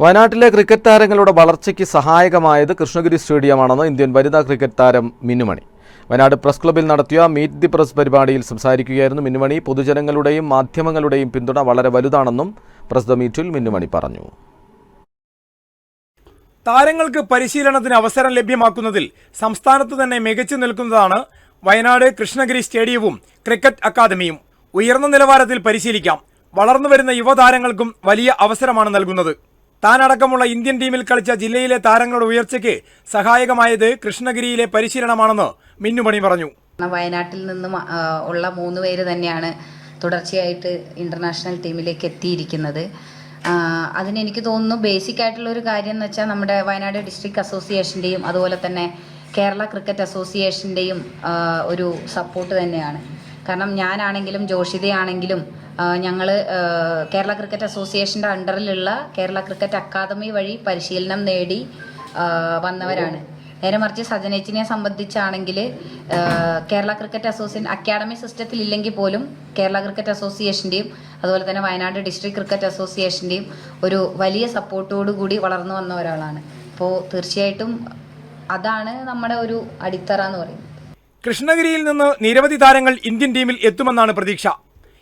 വയനാട്ടിലെ ക്രിക്കറ്റ് താരങ്ങളുടെ വളർച്ചയ്ക്ക് സഹായകമായത് കൃഷ്ണഗിരി സ്റ്റേഡിയമാണെന്ന് ഇന്ത്യൻ വനിതാ ക്രിക്കറ്റ് താരം മിന്നുമണി. വയനാട് പ്രസ് ക്ലബിൽ നടത്തിയ മീറ്റ് ദി പ്രസ് പരിപാടിയിൽ സംസാരിക്കുകയായിരുന്നു മിന്നുമണി. പൊതുജനങ്ങളുടെയും മാധ്യമങ്ങളുടെയും പിന്തുണ വളരെ വലുതാണെന്നും പ്രസ് ദ മീറ്റിൽ മിന്നുമണി പറഞ്ഞു. താരങ്ങൾക്ക് പരിശീലനത്തിന് അവസരം ലഭ്യമാക്കുന്നതിൽ സംസ്ഥാനത്ത് തന്നെ മികച്ചു നിൽക്കുന്നതാണ് വയനാട് കൃഷ്ണഗിരി സ്റ്റേഡിയവും ക്രിക്കറ്റ് അക്കാദമിയും. ഉയർന്ന നിലവാരത്തിൽ പരിശീലിക്കാം. വളർന്നു വരുന്ന യുവതാരങ്ങൾക്കും വലിയ അവസരമാണ് നൽകുന്നത്. താനടക്കമുള്ള ഇന്ത്യൻ ടീമിൽ കളിച്ച ജില്ലയിലെ താരങ്ങളുടെ ഉയർച്ചയ്ക്ക് സഹായകമായത് കൃഷ്ണഗിരിയിലെ പരിശീലനമാണെന്ന് മിന്നുമണി പറഞ്ഞു. വയനാട്ടിൽ നിന്നും ഉള്ള മൂന്ന് പേര് തന്നെയാണ് തുടർച്ചയായിട്ട് ഇന്റർനാഷണൽ ടീമിലേക്ക് എത്തിയിരിക്കുന്നത്. അതിനെനിക്ക് തോന്നുന്നു ബേസിക് ആയിട്ടുള്ള ഒരു കാര്യം എന്ന് വെച്ചാൽ നമ്മുടെ വയനാട് ഡിസ്ട്രിക്ട് അസോസിയേഷന്റെയും അതുപോലെ തന്നെ കേരള ക്രിക്കറ്റ് അസോസിയേഷന്റെയും ഒരു സപ്പോർട്ട് തന്നെയാണ്. കാരണം ഞാനാണെങ്കിലും ജോഷിതയാണെങ്കിലും ഞങ്ങൾ കേരള ക്രിക്കറ്റ് അസോസിയേഷന്റെ അണ്ടറിലുള്ള കേരള ക്രിക്കറ്റ് അക്കാദമി വഴി പരിശീലനം നേടി വന്നവരാണ്. നേരെ മറിച്ച് സജനേച്ചിനെ സംബന്ധിച്ചാണെങ്കിൽ കേരള ക്രിക്കറ്റ് അസോസിയേഷൻ അക്കാഡമി സിസ്റ്റത്തിൽ ഇല്ലെങ്കിൽ പോലും കേരള ക്രിക്കറ്റ് അസോസിയേഷന്റെയും അതുപോലെ തന്നെ വയനാട് ഡിസ്ട്രിക്ട് ക്രിക്കറ്റ് അസോസിയേഷന്റെയും ഒരു വലിയ സപ്പോർട്ടോടു കൂടി വളർന്നു വന്ന ഒരാളാണ്. അപ്പോൾ തീർച്ചയായിട്ടും അതാണ് നമ്മുടെ ഒരു അടിത്തറ എന്ന് പറയുന്നത്. കൃഷ്ണഗിരിയിൽ നിന്ന് നിരവധി താരങ്ങൾ ഇന്ത്യൻ ടീമിൽ എത്തുമെന്നാണ് പ്രതീക്ഷ.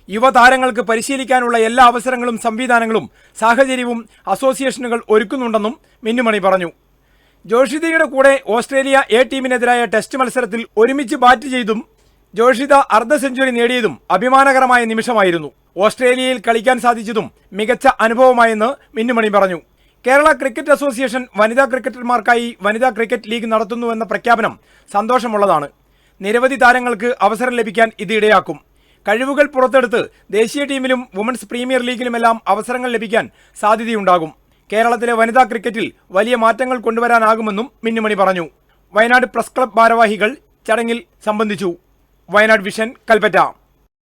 യുവതാരങ്ങൾക്ക് പരിശീലിക്കാനുള്ള എല്ലാ അവസരങ്ങളും സംവിധാനങ്ങളും സാഹചര്യവും അസോസിയേഷനുകൾ ഒരുക്കുന്നുണ്ടെന്നും മിന്നുമണി പറഞ്ഞു. ജോഷിതയുടെ കൂടെ ഓസ്ട്രേലിയ എ ടീമിനെതിരായ ടെസ്റ്റ് മത്സരത്തിൽ ഒരുമിച്ച് ബാറ്റ് ചെയ്തും ജോഷിത അർദ്ധ സെഞ്ചുറി നേടിയതും അഭിമാനകരമായ നിമിഷമായിരുന്നു. ഓസ്ട്രേലിയയിൽ കളിക്കാൻ സാധിച്ചതും മികച്ച അനുഭവമായെന്ന് മിന്നുമണി പറഞ്ഞു. കേരള ക്രിക്കറ്റ് അസോസിയേഷൻ വനിതാ ക്രിക്കറ്റർമാർക്കായി വനിതാ ക്രിക്കറ്റ് ലീഗ് നടത്തുന്നുവെന്ന പ്രഖ്യാപനം സന്തോഷമുള്ളതാണ്. നിരവധി താരങ്ങൾക്ക് അവസരം ലഭിക്കാൻ ഇത് ഇടയാക്കും. കഴിവുകൾ പുറത്തെടുത്ത് ദേശീയ ടീമിലും വുമൻസ് പ്രീമിയർ ലീഗിലുമെല്ലാം അവസരങ്ങൾ ലഭിക്കാൻ സാധ്യതയുണ്ടാകും. കേരളത്തിലെ വനിതാ ക്രിക്കറ്റിൽ വലിയ മാറ്റങ്ങൾ കൊണ്ടുവരാനാകുമെന്നും മിന്നുമണി പറഞ്ഞു. വയനാട് പ്രസ് ക്ലബ് ഭാരവാഹികൾ ചടങ്ങിൽ സംബന്ധിച്ചു. വയനാട് വിഷൻ കൽപ്പറ്റ.